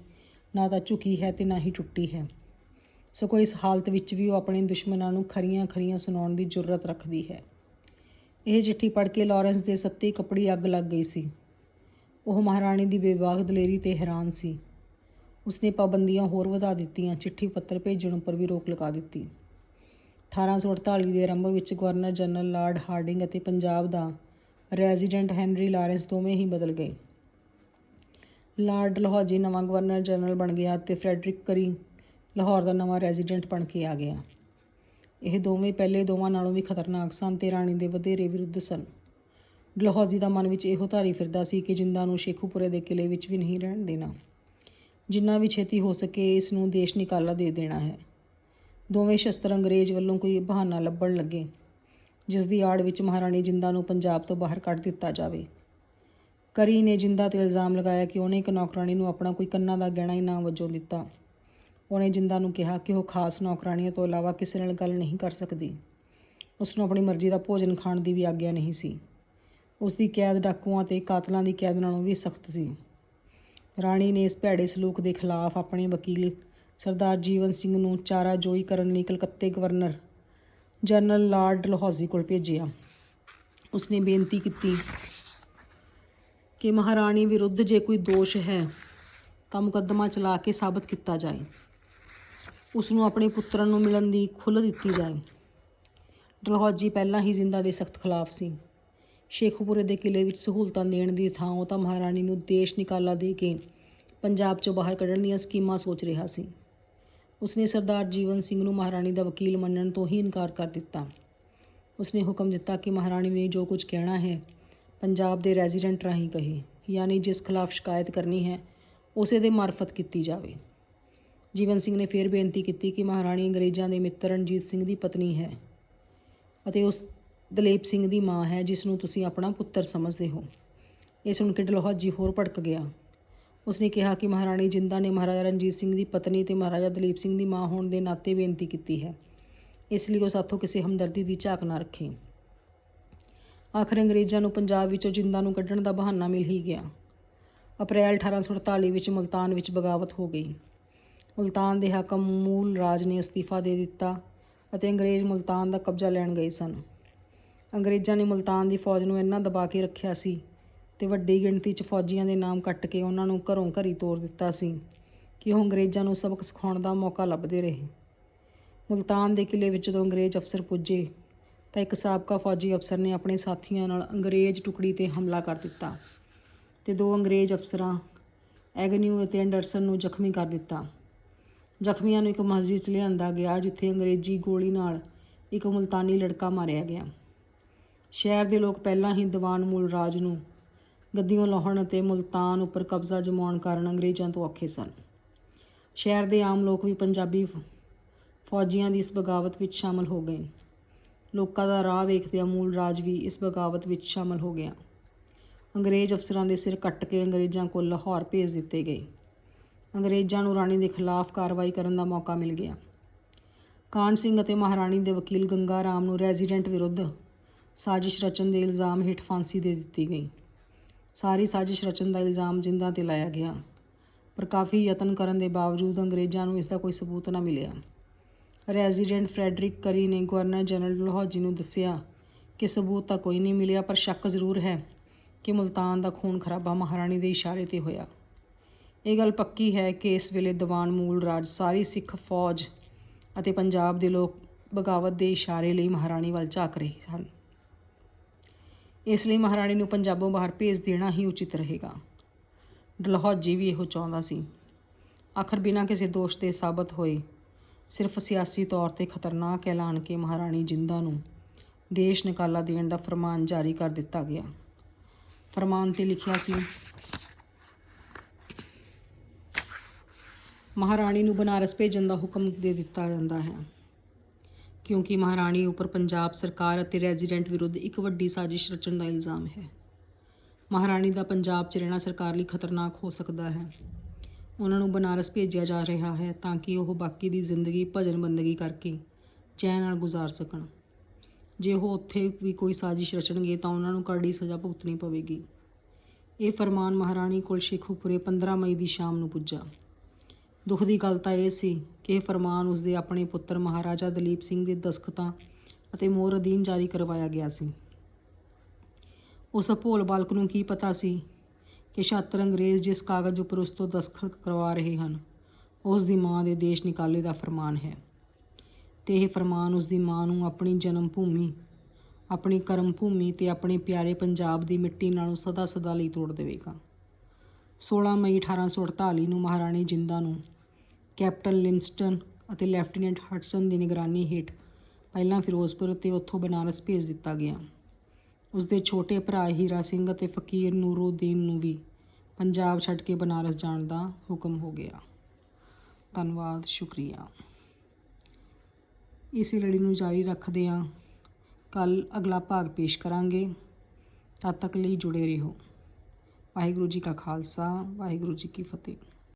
ਨਾ ਤਾਂ ਝੁਕੀ ਹੈ ਤੇ ਨਾ ਹੀ ਟੁੱਟੀ ਹੈ। ਸਗੋਂ ਇਸ ਹਾਲਤ ਵਿੱਚ ਵੀ ਉਹ ਆਪਣੇ ਦੁਸ਼ਮਣਾਂ ਨੂੰ ਖਰੀਆਂ ਖਰੀਆਂ ਸੁਣਾਉਣ ਦੀ ਜੁਰਤ ਰੱਖਦੀ ਹੈ। ਇਹ ਚਿੱਠੀ ਪੜ੍ਹ ਕੇ ਲਾਰੈਂਸ ਦੇ ਸੱਤੇ ਕੱਪੜੀ ਅੱਗ ਲੱਗ ਗਈ ਸੀ। ਉਹ ਮਹਾਰਾਣੀ ਦੀ ਬੇਬਾਕ ਦਲੇਰੀ ਤੇ ਹੈਰਾਨ ਸੀ। ਉਸਨੇ ਪਾਬੰਦੀਆਂ ਹੋਰ ਵਧਾ ਦਿੱਤੀਆਂ, ਚਿੱਠੀ ਪੱਤਰ ਭੇਜਣ ਉੱਪਰ ਵੀ ਰੋਕ ਲਗਾ ਦਿੱਤੀ। 1848 ਦੇ ਆਰੰਭ ਵਿੱਚ ਗਵਰਨਰ ਜਨਰਲ ਲਾਰਡ ਹਾਰਡਿੰਗ ਅਤੇ ਪੰਜਾਬ ਦਾ ਰੈਜ਼ੀਡੈਂਟ ਹੈਨਰੀ ਲਾਰੈਂਸ ਦੋਵੇਂ ਹੀ ਬਦਲ ਗਏ। ਲਾਰਡ ਡਲਹੌਜੀ ਨਵਾਂ ਗਵਰਨਰ ਜਨਰਲ ਬਣ ਗਿਆ ਤੇ ਫਰੈਡਰਿਕ ਕਰੀ ਲਾਹੌਰ ਦਾ ਨਵਾਂ ਰੈਜ਼ੀਡੈਂਟ ਬਣ ਕੇ ਆ ਗਿਆ। ਇਹ ਦੋਵੇਂ ਪਹਿਲੇ ਦੋਵਾਂ ਨਾਲੋਂ ਵੀ ਖਤਰਨਾਕ ਸਨ ਤੇ ਰਾਣੀ ਦੇ ਵਧੇਰੇ ਵਿਰੁੱਧ ਸਨ। ਡਲਹੌਜੀ ਦਾ ਮਨ ਵਿੱਚ ਇਹੋ ਧਾਰੀ ਫਿਰਦਾ ਸੀ ਕਿ ਜਿੰਦਾ ਨੂੰ ਸ਼ੇਖੂਪੁਰੇ ਦੇ ਕਿਲੇ ਵਿੱਚ ਵੀ ਨਹੀਂ ਰਹਿਣ ਦੇਣਾ। ਜਿੰਨਾ ਵੀ ਛੇਤੀ ਹੋ ਸਕੇ ਇਸ ਨੂੰ ਦੇਸ਼ ਨਿਕਾਲਾ ਦੇ ਦੇਣਾ ਹੈ। ਦੋਵੇਂ ਸ਼ਸਤਰ ਅੰਗਰੇਜ਼ ਵੱਲੋਂ ਕੋਈ ਬਹਾਨਾ ਲੱਭਣ ਲੱਗੇ। ਜਿਸ ਦੀ ਆੜ ਵਿੱਚ ਮਹਾਰਾਣੀ ਜਿੰਦਾ ਨੂੰ ਪੰਜਾਬ ਤੋਂ ਬਾਹਰ ਕੱਢ ਦਿੱਤਾ ਜਾਵੇ। ਕਰੀ ਨੇ ਜਿੰਦਾ ਤੇ ਇਲਜ਼ਾਮ ਲਗਾਇਆ ਕਿ ਉਹਨੇ ਇੱਕ ਨੌਕਰਾਣੀ ਨੂੰ ਆਪਣਾ ਕੋਈ ਕੰਨਾਂ ਦਾ ਗਹਿਣਾ ਹੀ ਨਾ ਵਜੋਂ ਦਿੱਤਾ। ਉਹਨੇ ਜਿੰਦਾ ਨੂੰ ਕਿਹਾ ਕਿ ਉਹ ਖਾਸ ਨੌਕਰਾਣੀਆਂ ਤੋਂ ਇਲਾਵਾ ਕਿਸੇ ਨਾਲ ਗੱਲ ਨਹੀਂ ਕਰ ਸਕਦੀ। ਉਸ ਨੂੰ ਆਪਣੀ ਮਰਜ਼ੀ ਦਾ ਭੋਜਨ ਖਾਣ ਦੀ ਵੀ ਆਗਿਆ ਨਹੀਂ ਸੀ। ਉਸ ਦੀ ਕੈਦ ਡਾਕੂਆਂ ਤੇ ਕਾਤਲਾਂ ਦੀ ਕੈਦ ਨਾਲੋਂ ਵੀ ਸਖਤ ਸੀ। ਰਾਣੀ ਨੇ ਇਸ ਭੈੜੇ ਸਲੂਕ ਦੇ ਖਿਲਾਫ ਆਪਣੇ ਵਕੀਲ ਸਰਦਾਰ ਜੀਵਨ ਸਿੰਘ ਨੂੰ ਚਾਰਾ ਜੋਈ ਕਰਨ ਲਈ ਕਲਕੱਤੇ ਗਵਰਨਰ ਜਨਰਲ ਲਾਰਡ ਡਲਹੌਜ਼ੀ ਕੋਲ ਭੇਜਿਆ। ਉਸਨੇ ਬੇਨਤੀ ਕੀਤੀ ਕਿ ਮਹਾਰਾਣੀ ਵਿਰੁੱਧ ਜੇ ਕੋਈ ਦੋਸ਼ ਹੈ, ਤਾਂ ਮੁਕੱਦਮਾ ਚਲਾ ਕੇ ਸਾਬਤ ਕੀਤਾ ਜਾਏ। ਉਸ ਨੂੰ ਆਪਣੇ ਪੁੱਤਰਾਂ ਨੂੰ ਮਿਲਣ ਦੀ ਖੁੱਲ੍ਹ ਦਿੱਤੀ ਜਾਏ। ਡਲਹੌਜੀ ਪਹਿਲਾਂ ਹੀ ਜ਼ਿੰਦਾ ਦੇ ਸਖਤ ਖਿਲਾਫ ਸੀ। ਸ਼ੇਖੂਪੁਰੇ ਦੇ ਕਿਲੇ ਵਿੱਚ ਸਹੂਲਤਾਂ ਦੇਣ ਦੀ ਥਾਂ ਉਹ ਤਾਂ ਮਹਾਰਾਣੀ ਨੂੰ ਦੇਸ਼ ਨਿਕਾਲਾ ਦੇ ਕੇ ਪੰਜਾਬ ਚੋਂ ਬਾਹਰ ਕੱਢਣ ਦੀਆਂ ਸਕੀਮਾਂ ਸੋਚ ਰਿਹਾ ਸੀ। ਉਸਨੇ ਸਰਦਾਰ ਜੀਵਨ ਸਿੰਘ ਨੂੰ ਮਹਾਰਾਣੀ ਦਾ ਵਕੀਲ ਮੰਨਣ ਤੋਂ ਹੀ ਇਨਕਾਰ ਕਰ ਦਿੱਤਾ। ਉਸਨੇ ਹੁਕਮ ਦਿੱਤਾ ਕਿ ਮਹਾਰਾਣੀ ਨੇ ਜੋ ਕੁਝ ਕਹਿਣਾ ਹੈ, ਪੰਜਾਬ ਦੇ ਰੈਜ਼ੀਡੈਂਟ ਰਾਹੀਂ ਕਹੇ, ਯਾਨੀ ਜਿਸ ਖਿਲਾਫ ਸ਼ਿਕਾਇਤ ਕਰਨੀ ਹੈ, ਉਸੇ ਦੇ ਮਾਰਫਤ ਕੀਤੀ ਜਾਵੇ। ਜੀਵਨ ਸਿੰਘ ਨੇ ਫਿਰ ਬੇਨਤੀ ਕੀਤੀ ਕਿ ਮਹਾਰਾਣੀ ਅੰਗਰੇਜ਼ਾਂ ਦੇ ਮਿੱਤਰ ਰਣਜੀਤ ਸਿੰਘ ਦੀ ਪਤਨੀ ਹੈ ਅਤੇ ਉਸ ਦਲੇਪ ਸਿੰਘ ਦੀ ਮਾਂ ਹੈ, ਜਿਸ ਨੂੰ ਤੁਸੀਂ ਆਪਣਾ ਪੁੱਤਰ ਸਮਝਦੇ ਹੋ। ਇਹ ਸੁਣ ਕੇ ਡਲੋਹਾ ਜੀ ਹੋਰ ਭੜਕ ਗਿਆ। ਉਸਨੇ ਕਿਹਾ ਕਿ ਮਹਾਰਾਣੀ ਜਿੰਦਾ ਨੇ ਮਹਾਰਾਜਾ ਰਣਜੀਤ ਸਿੰਘ ਦੀ ਪਤਨੀ ਤੇ ਮਹਾਰਾਜਾ ਦਲੀਪ ਸਿੰਘ ਦੀ ਮਾਂ ਹੋਣ ਦੇ ਨਾਤੇ ਬੇਨਤੀ ਕੀਤੀ ਹੈ। ਇਸ ਲਈ ਉਹ ਸਾਥੋਂ ਕਿਸੇ ਹਮਦਰਦੀ ਦੀ ਝਾਕ ਨਾ ਰੱਖੇ। ਆਖਰ ਅੰਗਰੇਜ਼ਾਂ ਨੂੰ ਪੰਜਾਬ ਵਿੱਚੋਂ ਜਿੰਦਾ ਨੂੰ ਕੱਢਣ ਦਾ ਬਹਾਨਾ ਮਿਲ ਹੀ ਗਿਆ। ਅਪ੍ਰੈਲ 1848 ਵਿੱਚ ਮੁਲਤਾਨ ਵਿੱਚ ਬਗਾਵਤ ਹੋ ਗਈ। ਮੁਲਤਾਨ ਦੇ ਹਾਕਮ ਮੂਲ ਰਾਜ ਨੇ ਅਸਤੀਫਾ ਦੇ ਦਿੱਤਾ ਅਤੇ ਅੰਗਰੇਜ਼ ਮੁਲਤਾਨ ਦਾ ਕਬਜ਼ਾ ਲੈਣ ਗਏ ਸਨ। ਅੰਗਰੇਜ਼ਾਂ ਨੇ ਮੁਲਤਾਨ ਦੀ ਫੌਜ ਨੂੰ ਇੰਨਾ ਦਬਾ ਕੇ ਰੱਖਿਆ ਸੀ ਤੇ ਵੱਡੀ ਗਿਣਤੀ 'ਚ ਫੌਜੀਆਂ ਦੇ ਨਾਮ ਕੱਟ ਕੇ ਉਹਨਾਂ ਨੂੰ ਘਰੋਂ ਘਰੀ ਤੋਰ ਦਿੱਤਾ ਸੀ ਕਿ ਉਹ ਅੰਗਰੇਜ਼ਾਂ ਨੂੰ ਸਬਕ ਸਿਖਾਉਣ ਦਾ ਮੌਕਾ ਲੱਭਦੇ ਰਹੇ। ਮੁਲਤਾਨ ਦੇ ਕਿਲੇ ਵਿੱਚ ਜਦੋਂ ਅੰਗਰੇਜ਼ ਅਫਸਰ ਪੁੱਜੇ, ਤਾਂ ਇੱਕ ਸਾਬਕਾ ਫੌਜੀ ਅਫਸਰ ਨੇ ਆਪਣੇ ਸਾਥੀਆਂ ਨਾਲ ਅੰਗਰੇਜ਼ ਟੁਕੜੀ ਤੇ ਹਮਲਾ ਕਰ ਦਿੱਤਾ ਤੇ ਦੋ ਅੰਗਰੇਜ਼ ਅਫਸਰਾਂ, ਐਗਨਿਊ ਅਤੇ ਐਂਡਰਸਨ ਨੂੰ ਜ਼ਖਮੀ ਕਰ ਦਿੱਤਾ। ਜ਼ਖਮੀਆਂ ਨੂੰ ਇੱਕ ਮਸਜਿਦ 'ਚ ਲਿਆਂਦਾ ਗਿਆ, ਜਿੱਥੇ ਅੰਗਰੇਜ਼ੀ ਗੋਲੀ ਨਾਲ ਇੱਕ ਮੁਲਤਾਨੀ ਲੜਕਾ ਮਾਰਿਆ ਗਿਆ। ਸ਼ਹਿਰ ਦੇ ਲੋਕ ਪਹਿਲਾਂ ਹੀ ਦੀਵਾਨ ਮੂਲ ਰਾਜ ਨੂੰ ਗੱਦੀਆਂ ਲਾਹਣ ਅਤੇ ਮੁਲਤਾਨ ਉੱਪਰ ਕਬਜ਼ਾ ਜਮਾਉਣ ਕਾਰਨ ਅੰਗਰੇਜ਼ਾਂ ਤੋਂ ਔਖੇ ਸਨ। ਸ਼ਹਿਰ ਦੇ ਆਮ ਲੋਕ ਵੀ ਪੰਜਾਬੀ ਫੌਜੀਆਂ ਦੀ ਇਸ ਬਗਾਵਤ ਵਿੱਚ ਸ਼ਾਮਲ ਹੋ ਗਏ। ਲੋਕਾਂ ਦਾ ਰਾਹ ਵੇਖਦਿਆਂ ਮੂਲ ਰਾਜ ਵੀ ਇਸ ਬਗਾਵਤ ਵਿੱਚ ਸ਼ਾਮਲ ਹੋ ਗਿਆ। ਅੰਗਰੇਜ਼ ਅਫਸਰਾਂ ਦੇ ਸਿਰ ਕੱਟ ਕੇ ਅੰਗਰੇਜ਼ਾਂ ਕੋਲ ਲਾਹੌਰ ਭੇਜ ਦਿੱਤੇ ਗਏ। ਅੰਗਰੇਜ਼ਾਂ ਨੂੰ ਰਾਣੀ ਦੇ ਖਿਲਾਫ ਕਾਰਵਾਈ ਕਰਨ ਦਾ ਮੌਕਾ ਮਿਲ ਗਿਆ। ਕਾਨ ਸਿੰਘ ਅਤੇ ਮਹਾਰਾਣੀ ਦੇ ਵਕੀਲ ਗੰਗਾ ਰਾਮ ਨੂੰ ਰੈਜ਼ੀਡੈਂਟ ਵਿਰੁੱਧ ਸਾਜ਼ਿਸ਼ ਰਚਨ ਦੇ ਇਲਜ਼ਾਮ ਹੇਠ ਫਾਂਸੀ ਦੇ ਦਿੱਤੀ ਗਈ। ਸਾਰੀ ਸਾਜ਼ਿਸ਼ ਰਚਨ ਦਾ ਇਲਜ਼ਾਮ ਜਿੰਦਾ ਤੇ ਲਾਇਆ ਗਿਆ। ਪਰ ਕਾਫੀ ਯਤਨ ਕਰਨ ਦੇ ਬਾਵਜੂਦ ਅੰਗਰੇਜ਼ਾਂ ਨੂੰ ਇਸ ਦਾ ਕੋਈ ਸਬੂਤ ਨਾ ਮਿਲਿਆ। ਰੈਜ਼ੀਡੈਂਟ ਫਰੈਡਰਿਕ ਕਰੀ ਨੇ ਗਵਰਨਰ ਜਨਰਲ ਡਲਹੌਜੀ ਨੂੰ ਦੱਸਿਆ ਕਿ ਸਬੂਤ ਤਾਂ ਕੋਈ ਨਹੀਂ ਮਿਲਿਆ, ਪਰ ਸ਼ੱਕ ਜ਼ਰੂਰ ਹੈ ਕਿ ਮੁਲਤਾਨ ਦਾ ਖੂਨ ਖਰਾਬਾ ਮਹਾਰਾਣੀ ਦੇ ਇਸ਼ਾਰੇ ਤੇ ਹੋਇਆ। ਇਹ ਗੱਲ ਪੱਕੀ ਹੈ ਕਿ ਇਸ ਵੇਲੇ ਦੀਵਾਨ ਮੂਲ ਰਾਜ ਸਾਰੀ ਸਿੱਖ ਫੌਜ ਅਤੇ ਪੰਜਾਬ ਦੇ ਲੋਕ ਬਗਾਵਤ ਦੇ ਇਸ਼ਾਰੇ ਲਈ ਮਹਾਰਾਣੀ ਵੱਲ ਝਾਕ ਰਹੇ ਹਨ। ਇਸ ਲਈ ਮਹਾਰਾਣੀ ਨੂੰ ਪੰਜਾਬੋਂ ਬਾਹਰ ਭੇਜ ਦੇਣਾ ਹੀ ਉਚਿਤ ਰਹੇਗਾ। ਡਲਹੌਜੀ ਵੀ ਇਹੋ ਚਾਹੁੰਦਾ ਸੀ। ਆਖਰ ਬਿਨਾਂ ਕਿਸੇ ਦੋਸ਼ ਦੇ ਸਾਬਤ ਹੋਏ, ਸਿਰਫ ਸਿਆਸੀ ਤੌਰ ਤੇ ਖਤਰਨਾਕ ਐਲਾਨ ਕੇ ਮਹਾਰਾਣੀ ਜਿੰਦਾ ਨੂੰ ਦੇਸ਼ ਨਿਕਾਲਾ ਦੇਣ ਦਾ ਫਰਮਾਨ ਜਾਰੀ ਕਰ ਦਿੱਤਾ ਗਿਆ। ਫਰਮਾਨ ਤੇ ਲਿਖਿਆ ਸੀ, ਮਹਾਰਾਣੀ ਨੂੰ ਬਨਾਰਸ ਭੇਜਣ ਦਾ ਹੁਕਮ ਦੇ ਦਿੱਤਾ ਜਾਂਦਾ ਹੈ। ਕਿਉਂਕਿ ਮਹਾਰਾਣੀ ਉੱਪਰ ਪੰਜਾਬ ਸਰਕਾਰ ਅਤੇ ਰੈਜ਼ੀਡੈਂਟ ਵਿਰੁੱਧ ਇੱਕ ਵੱਡੀ ਸਾਜ਼ਿਸ਼ ਰਚਣ ਦਾ ਇਲਜ਼ਾਮ ਹੈ। ਮਹਾਰਾਣੀ ਦਾ ਪੰਜਾਬ 'ਚ ਰਹਿਣਾ ਸਰਕਾਰ ਲਈ ਖਤਰਨਾਕ ਹੋ ਸਕਦਾ ਹੈ। ਉਹਨਾਂ ਨੂੰ ਬਨਾਰਸ ਭੇਜਿਆ ਜਾ ਰਿਹਾ ਹੈ ਤਾਂ ਕਿ ਉਹ ਬਾਕੀ ਦੀ ਜ਼ਿੰਦਗੀ ਭਜਨ ਬੰਦਗੀ ਕਰਕੇ ਚੈਨ ਨਾਲ ਗੁਜ਼ਾਰ ਸਕਣ। ਜੇ ਉਹ ਉੱਥੇ ਵੀ ਕੋਈ ਸਾਜ਼ਿਸ਼ ਰਚਣਗੇ ਤਾਂ ਉਹਨਾਂ ਨੂੰ ਕਰੜੀ ਸਜ਼ਾ ਭੁਗਤਣੀ ਪਵੇਗੀ। ਇਹ ਫਰਮਾਨ ਮਹਾਰਾਣੀ ਕੋਲ ਸ਼ੇਖੂਪੁਰੇ 15 ਮਈ ਦੀ ਸ਼ਾਮ ਨੂੰ ਪੁੱਜਾ। ਦੁੱਖ ਦੀ ਗੱਲ ਤਾਂ ਇਹ ਸੀ ਕਿ ਇਹ ਫਰਮਾਨ ਉਸਦੇ ਆਪਣੇ ਪੁੱਤਰ ਮਹਾਰਾਜਾ ਦਲੀਪ ਸਿੰਘ ਦੇ ਦਸਖਤਾਂ ਅਤੇ ਮੋਹਰ ਅਧੀਨ ਜਾਰੀ ਕਰਵਾਇਆ ਗਿਆ ਸੀ। ਉਸ ਭੋਲ ਬਾਲਕ ਨੂੰ ਕੀ ਪਤਾ ਸੀ ਕਿ ਛਾਤਰ ਅੰਗਰੇਜ਼ ਜਿਸ ਕਾਗਜ਼ ਉੱਪਰ ਉਸ ਤੋਂ ਦਸਖਤ ਕਰਵਾ ਰਹੇ ਹਨ, ਉਸ ਦੀ ਮਾਂ ਦੇ ਦੇਸ਼ ਨਿਕਾਲੇ ਦਾ ਫਰਮਾਨ ਹੈ। ਤੇ ਇਹ ਫਰਮਾਨ ਉਸ ਦੀ ਮਾਂ ਨੂੰ ਆਪਣੀ ਜਨਮ ਭੂਮੀ, ਆਪਣੀ ਕਰਮ ਭੂਮੀ ਤੇ ਆਪਣੇ ਪਿਆਰੇ ਪੰਜਾਬ ਦੀ ਮਿੱਟੀ ਨਾਲੋਂ ਸਦਾ ਸਦਾ ਲਈ ਤੋੜ ਦੇਵੇਗਾ। 16 ਮਈ 1848 ਨੂੰ ਮਹਾਰਾਣੀ ਜਿੰਦਾ ਨੂੰ ਕੈਪਟਨ ਲਿਮਸਟਨ ਅਤੇ ਲੈਫਟੀਨੈਂਟ ਹਟਸਨ ਦੀ ਨਿਗਰਾਨੀ ਹੇਠ ਪਹਿਲਾਂ ਫਿਰੋਜ਼ਪੁਰ ਤੇ ਉੱਥੋਂ ਬਨਾਰਸ ਭੇਜ ਦਿੱਤਾ ਗਿਆ। ਉਸ ਦੇ ਛੋਟੇ ਭਰਾ ਹੀਰਾ ਸਿੰਘ ਅਤੇ ਫਕੀਰ ਨੂਰਉਦੀਨ ਨੂੰ ਵੀ ਪੰਜਾਬ ਛੱਡ ਕੇ ਬਨਾਰਸ ਜਾਣ ਦਾ ਹੁਕਮ ਹੋ ਗਿਆ। ਧੰਨਵਾਦ, ਸ਼ੁਕਰੀਆ। ਇਸੇ ਲੜੀ ਨੂੰ ਜਾਰੀ ਰੱਖਦੇ ਹਾਂ। ਕੱਲ ਅਗਲਾ ਭਾਗ ਪੇਸ਼ ਕਰਾਂਗੇ। ਤਦ ਤੱਕ ਲਈ ਜੁੜੇ ਰਹੋ। ਵਾਹਿਗੁਰੂ ਜੀ ਕਾ ਖਾਲਸਾ, ਵਾਹਿਗੁਰੂ ਜੀ ਕੀ ਫਤਿਹ।